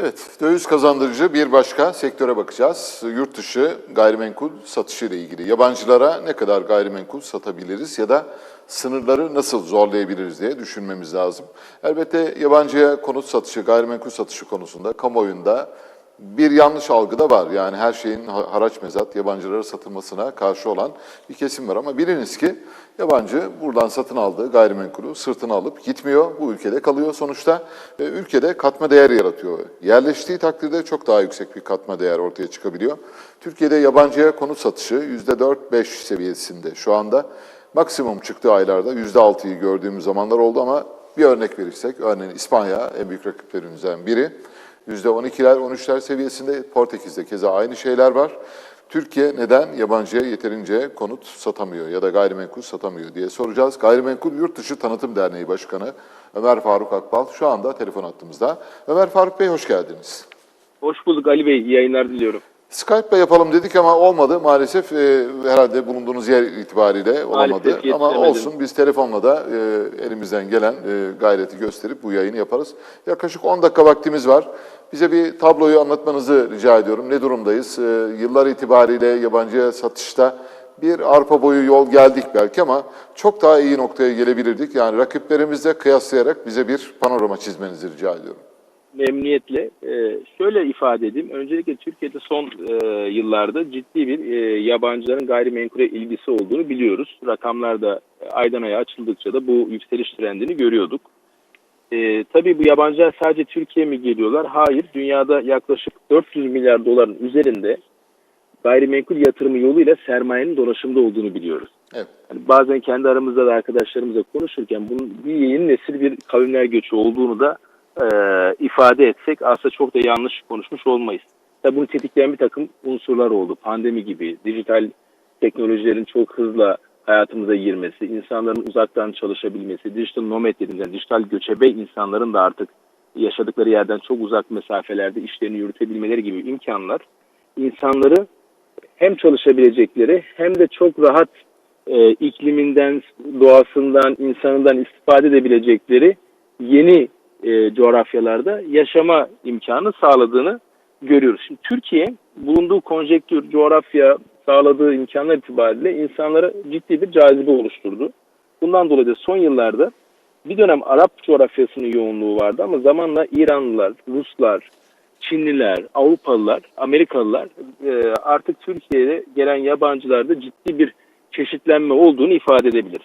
Evet, döviz kazandırıcı bir başka sektöre bakacağız. Yurt dışı gayrimenkul satışı ile ilgili. Yabancılara ne kadar gayrimenkul satabiliriz ya da sınırları nasıl zorlayabiliriz diye düşünmemiz lazım. Elbette yabancıya konut satışı, gayrimenkul satışı konusunda kamuoyunda bir yanlış algı da var. Yani her şeyin ha- haraç mezat yabancılara satılmasına karşı olan bir kesim var. Ama biliniz ki yabancı buradan satın aldığı gayrimenkulü sırtına alıp gitmiyor. Bu ülkede kalıyor sonuçta. Ve ülkede katma değer yaratıyor. Yerleştiği takdirde çok daha yüksek bir katma değer ortaya çıkabiliyor. Türkiye'de yabancıya konut satışı %4-5 seviyesinde şu anda. Maksimum çıktığı aylarda %6'yı gördüğümüz zamanlar oldu ama bir örnek verirsek, örneğin İspanya en büyük rakiplerimizden biri. %12'ler, 13'ler seviyesinde. Portekiz'de keza aynı şeyler var. Türkiye neden yabancıya yeterince konut satamıyor ya da gayrimenkul satamıyor diye soracağız. Gayrimenkul Yurt Dışı Tanıtım Derneği Başkanı Ömer Faruk Akbal şu anda telefon attığımızda. Ömer Faruk Bey hoş geldiniz. Hoş bulduk Ali Bey. İyi yayınlar diliyorum. Skype'la yapalım dedik ama olmadı maalesef. e, herhalde bulunduğunuz yer itibariyle. Maalesef ama olsun biz telefonla da e, elimizden gelen e, gayreti gösterip bu yayını yaparız. Yaklaşık 10 dakika vaktimiz var. Bize bir tabloyu anlatmanızı rica ediyorum. Ne durumdayız? E, yıllar itibariyle yabancıya satışta bir arpa boyu yol geldik belki ama çok daha iyi noktaya gelebilirdik. Yani rakiplerimizle kıyaslayarak bize bir panorama çizmenizi rica ediyorum. Memnuniyetle. Ee, şöyle ifade edeyim. Öncelikle Türkiye'de son e, yıllarda ciddi bir e, yabancıların gayrimenkule ilgisi olduğunu biliyoruz. Rakamlar da e, aydan aya açıldıkça da bu yükseliş trendini görüyorduk. E, tabii bu yabancılar sadece Türkiye mi geliyorlar? Hayır. Dünyada yaklaşık 400 milyar doların üzerinde gayrimenkul yatırımı yoluyla sermayenin dolaşımda olduğunu biliyoruz. Evet. Hani bazen kendi aramızda da arkadaşlarımızla konuşurken bunun bir yeni nesil bir kavimler göçü olduğunu da e, ifade etsek aslında çok da yanlış konuşmuş olmayız. Tabii bunu tetikleyen bir takım unsurlar oldu. Pandemi gibi, dijital teknolojilerin çok hızla hayatımıza girmesi, insanların uzaktan çalışabilmesi, dijital nomad dediğimiz yani dijital göçebe insanların da artık yaşadıkları yerden çok uzak mesafelerde işlerini yürütebilmeleri gibi imkanlar insanları hem çalışabilecekleri hem de çok rahat e, ikliminden, doğasından, insanından istifade edebilecekleri yeni e, coğrafyalarda yaşama imkanı sağladığını görüyoruz. Şimdi Türkiye bulunduğu konjektür, coğrafya sağladığı imkanlar itibariyle insanlara ciddi bir cazibe oluşturdu. Bundan dolayı da son yıllarda bir dönem Arap coğrafyasının yoğunluğu vardı ama zamanla İranlılar, Ruslar, Çinliler, Avrupalılar, Amerikalılar e, artık Türkiye'ye gelen yabancılarda ciddi bir çeşitlenme olduğunu ifade edebilir.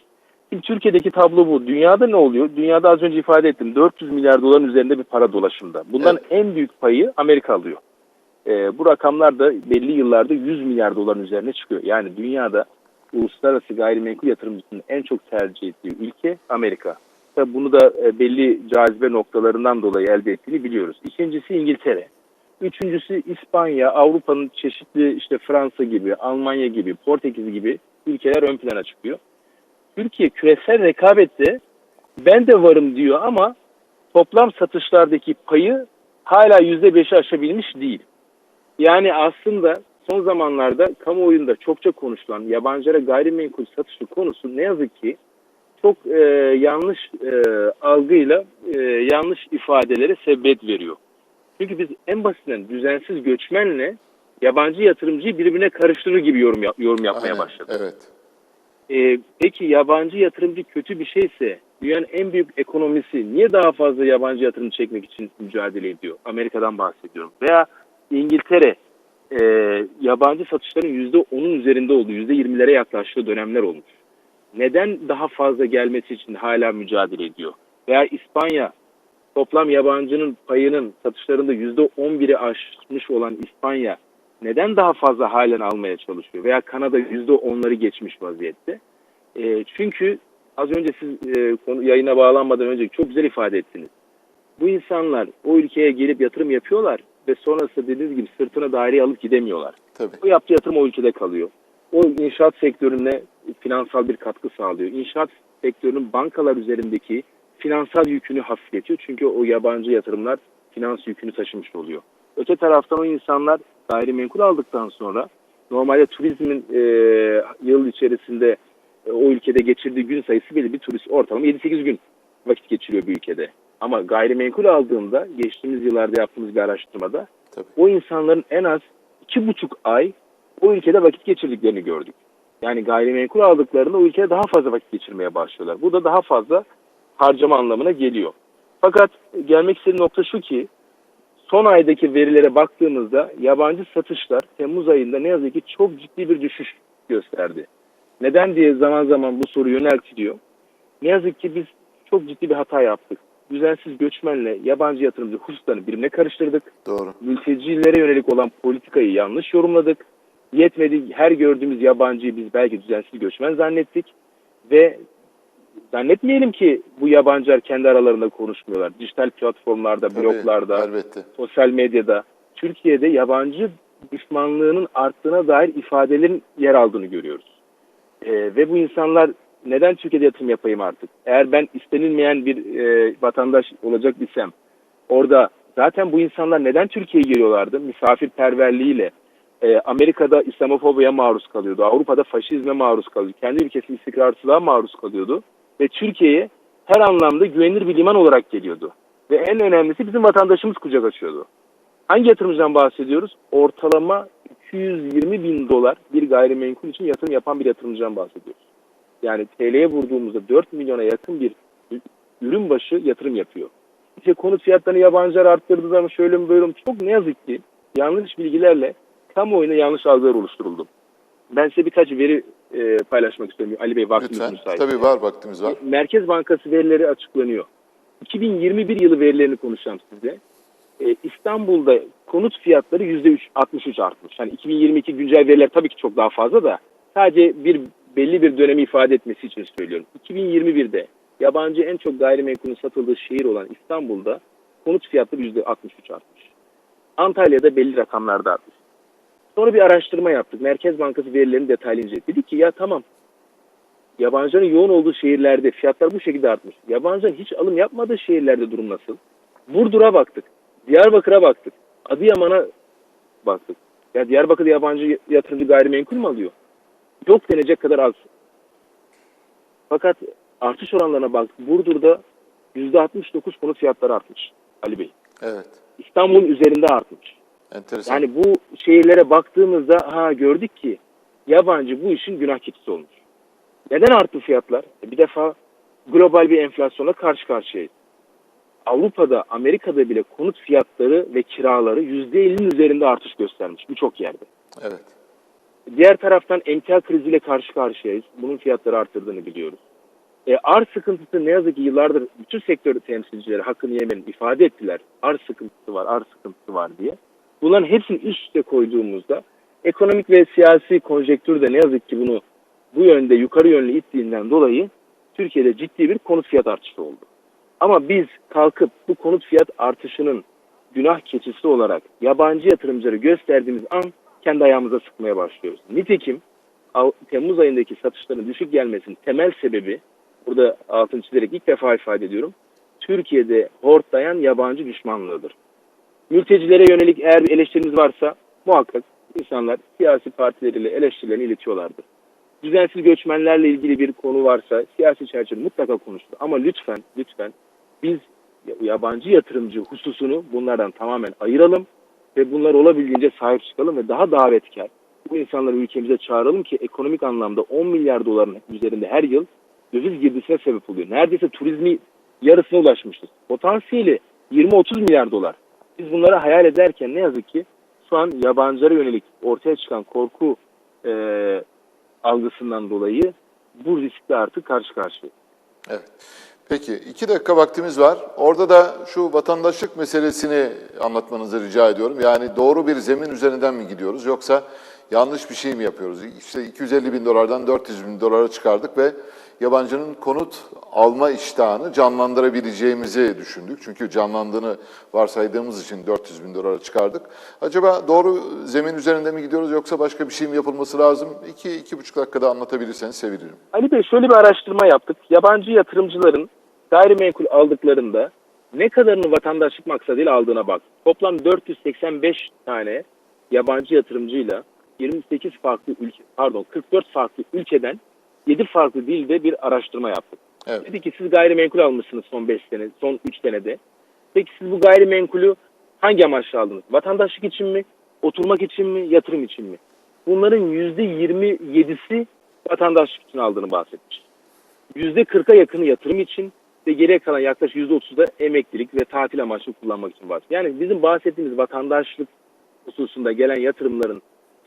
Şimdi Türkiye'deki tablo bu. Dünyada ne oluyor? Dünyada az önce ifade ettim. 400 milyar doların üzerinde bir para dolaşımda. Bundan en büyük payı Amerika alıyor. E, bu rakamlar da belli yıllarda 100 milyar doların üzerine çıkıyor. Yani dünyada uluslararası gayrimenkul yatırımcısının en çok tercih ettiği ülke Amerika. Tabii bunu da e, belli cazibe noktalarından dolayı elde ettiğini biliyoruz. İkincisi İngiltere. Üçüncüsü İspanya, Avrupa'nın çeşitli işte Fransa gibi, Almanya gibi, Portekiz gibi ülkeler ön plana çıkıyor. Türkiye küresel rekabette ben de varım diyor ama toplam satışlardaki payı hala %5'i aşabilmiş değil. Yani aslında son zamanlarda kamuoyunda çokça konuşulan yabancılara gayrimenkul satışı konusu ne yazık ki çok e, yanlış e, algıyla e, yanlış ifadelere sebebiyet veriyor. Çünkü biz en basitinden düzensiz göçmenle yabancı yatırımcıyı birbirine karıştırır gibi yorum, yap- yorum yapmaya Aynen, başladık. Evet. Ee, peki yabancı yatırımcı kötü bir şeyse dünyanın en büyük ekonomisi niye daha fazla yabancı yatırım çekmek için mücadele ediyor? Amerika'dan bahsediyorum. Veya İngiltere e, yabancı satışların %10'un üzerinde olduğu, %20'lere yaklaştığı dönemler olmuş. Neden daha fazla gelmesi için hala mücadele ediyor? Veya İspanya toplam yabancının payının satışlarında %11'i aşmış olan İspanya neden daha fazla halen almaya çalışıyor? Veya Kanada %10'ları geçmiş vaziyette. E, çünkü az önce siz e, konu, yayına bağlanmadan önce çok güzel ifade ettiniz. Bu insanlar o ülkeye gelip yatırım yapıyorlar ve sonrasında dediğiniz gibi sırtına daireyi alıp gidemiyorlar. Tabii. O yaptığı yatırım o ülkede kalıyor. O inşaat sektörüne finansal bir katkı sağlıyor. İnşaat sektörünün bankalar üzerindeki finansal yükünü hafifletiyor. Çünkü o yabancı yatırımlar finans yükünü taşımış oluyor. Öte taraftan o insanlar gayrimenkul aldıktan sonra normalde turizmin e, yıl içerisinde e, o ülkede geçirdiği gün sayısı belli bir turist ortalama 7-8 gün vakit geçiriyor bir ülkede. Ama gayrimenkul aldığında geçtiğimiz yıllarda yaptığımız bir araştırmada Tabii. o insanların en az iki buçuk ay o ülkede vakit geçirdiklerini gördük. Yani gayrimenkul aldıklarında o ülkede daha fazla vakit geçirmeye başlıyorlar. Bu da daha fazla harcama anlamına geliyor. Fakat gelmek istediğim nokta şu ki son aydaki verilere baktığımızda yabancı satışlar Temmuz ayında ne yazık ki çok ciddi bir düşüş gösterdi. Neden diye zaman zaman bu soru yöneltiliyor. Ne yazık ki biz çok ciddi bir hata yaptık. Düzensiz göçmenle yabancı yatırımcı hususlarını birbirine karıştırdık Doğru. mültecilere yönelik olan politikayı yanlış yorumladık. Yetmedi her gördüğümüz yabancıyı biz belki düzensiz göçmen zannettik ve zannetmeyelim ki bu yabancılar kendi aralarında konuşmuyorlar. Dijital platformlarda, Tabii, bloglarda, Elbette. sosyal medyada Türkiye'de yabancı düşmanlığının arttığına dair ifadelerin yer aldığını görüyoruz. Ee, ve bu insanlar neden Türkiye'de yatırım yapayım artık? Eğer ben istenilmeyen bir e, vatandaş olacak isem orada zaten bu insanlar neden Türkiye'ye geliyorlardı? Misafirperverliğiyle. Ee, Amerika'da İslamofobiye maruz kalıyordu. Avrupa'da faşizme maruz kalıyordu. Kendi ülkesinin istikrarsızlığa maruz kalıyordu. Ve Türkiye'ye her anlamda güvenilir bir liman olarak geliyordu. Ve en önemlisi bizim vatandaşımız kucak açıyordu. Hangi yatırımcıdan bahsediyoruz? Ortalama 220 bin dolar bir gayrimenkul için yatırım yapan bir yatırımcıdan bahsediyoruz. Yani TL'ye vurduğumuzda 4 milyona yakın bir ürün başı yatırım yapıyor. İşte konut fiyatlarını yabancılar arttırdılar mı şöyle mi böyle mi? Çok ne yazık ki yanlış bilgilerle kamuoyuna yanlış algılar oluşturuldu. Ben size birkaç veri e, paylaşmak istiyorum. Ali Bey vaktiniz Lütfen. müsait. Tabii var vaktimiz var. Merkez Bankası verileri açıklanıyor. 2021 yılı verilerini konuşacağım size. Ee, İstanbul'da konut fiyatları %3, 63 artmış. Hani 2022 güncel veriler tabii ki çok daha fazla da sadece bir belli bir dönemi ifade etmesi için söylüyorum. 2021'de yabancı en çok gayrimenkulün satıldığı şehir olan İstanbul'da konut fiyatları %63 artmış. Antalya'da belli rakamlarda artmış. Sonra bir araştırma yaptık. Merkez Bankası verilerini detaylı inceledik. Dedik ki ya tamam yabancıların yoğun olduğu şehirlerde fiyatlar bu şekilde artmış. Yabancıların hiç alım yapmadığı şehirlerde durum nasıl? Burdur'a baktık. Diyarbakır'a baktık. Adıyaman'a baktık. Ya Diyarbakır'da yabancı yatırımcı gayrimenkul mü alıyor? Yok denecek kadar az. Fakat artış oranlarına baktık. Burdur'da %69 konut fiyatları artmış Ali Bey. Evet. İstanbul'un üzerinde artmış. Enteresan. Yani bu şehirlere baktığımızda ha gördük ki yabancı bu işin günah keçisi olmuş. Neden arttı fiyatlar? E, Bir defa global bir enflasyonla karşı karşıyayız. Avrupa'da, Amerika'da bile konut fiyatları ve kiraları %50'nin üzerinde artış göstermiş birçok yerde. Evet. Diğer taraftan emtia kriziyle karşı karşıyayız. Bunun fiyatları arttırdığını biliyoruz. E, arz sıkıntısı ne yazık ki yıllardır bütün sektör temsilcileri hakkını yemenin ifade ettiler. Arz sıkıntısı var, arz sıkıntısı var diye. Bunların hepsini üst üste koyduğumuzda ekonomik ve siyasi konjektür de ne yazık ki bunu bu yönde yukarı yönlü ittiğinden dolayı Türkiye'de ciddi bir konut fiyat artışı oldu. Ama biz kalkıp bu konut fiyat artışının günah keçisi olarak yabancı yatırımcıları gösterdiğimiz an kendi ayağımıza sıkmaya başlıyoruz. Nitekim Temmuz ayındaki satışların düşük gelmesinin temel sebebi burada altını çizerek ilk defa ifade ediyorum. Türkiye'de hortlayan yabancı düşmanlığıdır. Mültecilere yönelik eğer bir eleştirimiz varsa muhakkak insanlar siyasi partileriyle eleştirilerini iletiyorlardır. Düzensiz göçmenlerle ilgili bir konu varsa siyasi çerçeve mutlaka konuşulur. Ama lütfen, lütfen biz yabancı yatırımcı hususunu bunlardan tamamen ayıralım ve bunlar olabildiğince sahip çıkalım ve daha davetkar bu insanları ülkemize çağıralım ki ekonomik anlamda 10 milyar doların üzerinde her yıl döviz girdisine sebep oluyor. Neredeyse turizmi yarısına ulaşmışız. Potansiyeli 20-30 milyar dolar. Biz bunları hayal ederken ne yazık ki şu an yabancılara yönelik ortaya çıkan korku eee, algısından dolayı bu riskle artık karşı karşıya. Evet. Peki iki dakika vaktimiz var. Orada da şu vatandaşlık meselesini anlatmanızı rica ediyorum. Yani doğru bir zemin üzerinden mi gidiyoruz yoksa yanlış bir şey mi yapıyoruz? İşte 250 bin dolardan 400 bin dolara çıkardık ve yabancının konut alma iştahını canlandırabileceğimizi düşündük. Çünkü canlandığını varsaydığımız için 400 bin dolara çıkardık. Acaba doğru zemin üzerinde mi gidiyoruz yoksa başka bir şey mi yapılması lazım? İki, iki buçuk dakikada anlatabilirseniz sevinirim. Ali Bey şöyle bir araştırma yaptık. Yabancı yatırımcıların gayrimenkul aldıklarında ne kadarını vatandaşlık maksadıyla aldığına bak. Toplam 485 tane yabancı yatırımcıyla 28 farklı ülke, pardon 44 farklı ülkeden 7 farklı dilde bir araştırma yaptık. Evet. Dedi ki siz gayrimenkul almışsınız son 5 sene, son 3 senede. Peki siz bu gayrimenkulü hangi amaçla aldınız? Vatandaşlık için mi? Oturmak için mi? Yatırım için mi? Bunların %27'si vatandaşlık için aldığını bahsetmiş. %40'a yakını yatırım için ve geriye kalan yaklaşık %30'da emeklilik ve tatil amaçlı kullanmak için bahsediyor. Yani bizim bahsettiğimiz vatandaşlık hususunda gelen yatırımların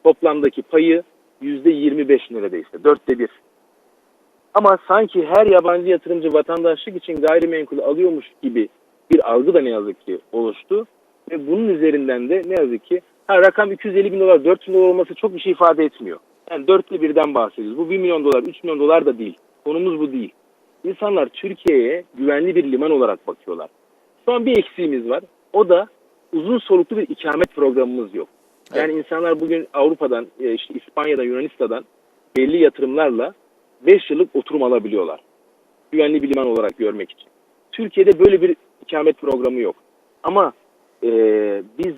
toplamdaki payı %25 neredeyse. Dörtte bir. Ama sanki her yabancı yatırımcı vatandaşlık için gayrimenkul alıyormuş gibi bir algı da ne yazık ki oluştu. Ve bunun üzerinden de ne yazık ki ha, rakam 250 bin dolar, 400 bin dolar olması çok bir şey ifade etmiyor. Yani dörtte birden bahsediyoruz. Bu 1 milyon dolar, 3 milyon dolar da değil. Konumuz bu değil. İnsanlar Türkiye'ye güvenli bir liman olarak bakıyorlar. Şu an bir eksiğimiz var. O da uzun soluklu bir ikamet programımız yok. Yani insanlar bugün Avrupa'dan, e, işte İspanya'dan, Yunanistan'dan belli yatırımlarla 5 yıllık oturum alabiliyorlar. Güvenli bir liman olarak görmek için. Türkiye'de böyle bir ikamet programı yok. Ama e, biz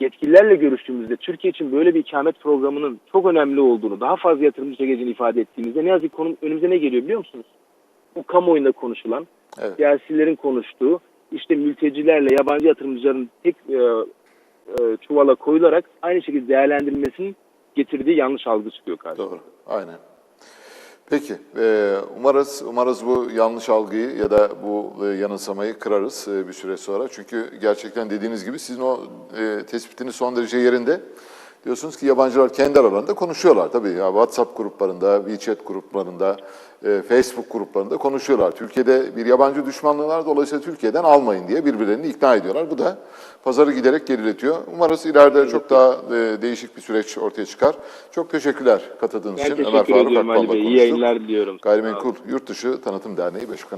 yetkililerle görüştüğümüzde Türkiye için böyle bir ikamet programının çok önemli olduğunu, daha fazla yatırımcı çekeceğini ifade ettiğimizde ne yazık ki konum, önümüze ne geliyor biliyor musunuz? Bu kamuoyunda konuşulan, Evet. siyasilerin konuştuğu, işte mültecilerle yabancı yatırımcıların tek e, e, çuvala koyularak aynı şekilde değerlendirilmesinin getirdiği yanlış algı çıkıyor karşımıza. Doğru. Aynen. Peki. e, umarız umarız bu yanlış algıyı ya da bu e, yanılsamayı kırarız e, bir süre sonra. Çünkü gerçekten dediğiniz gibi sizin o tespitiniz son derece yerinde. Diyorsunuz ki yabancılar kendi aralarında konuşuyorlar tabii. Ya WhatsApp gruplarında, WeChat gruplarında, e, Facebook gruplarında konuşuyorlar. Türkiye'de bir yabancı düşmanlığı var. Dolayısıyla Türkiye'den almayın diye birbirlerini ikna ediyorlar. Bu da pazarı giderek geriletiyor. Umarız ileride çok daha e, değişik bir süreç ortaya çıkar. Çok teşekkürler katıldığınız Ben için. teşekkür Ömer Faruk Akbal'la Bey. İyi konuştuk. yayınlar diliyorum. Gayrimenkul Yurt Dışı Tanıtım Derneği Başkanı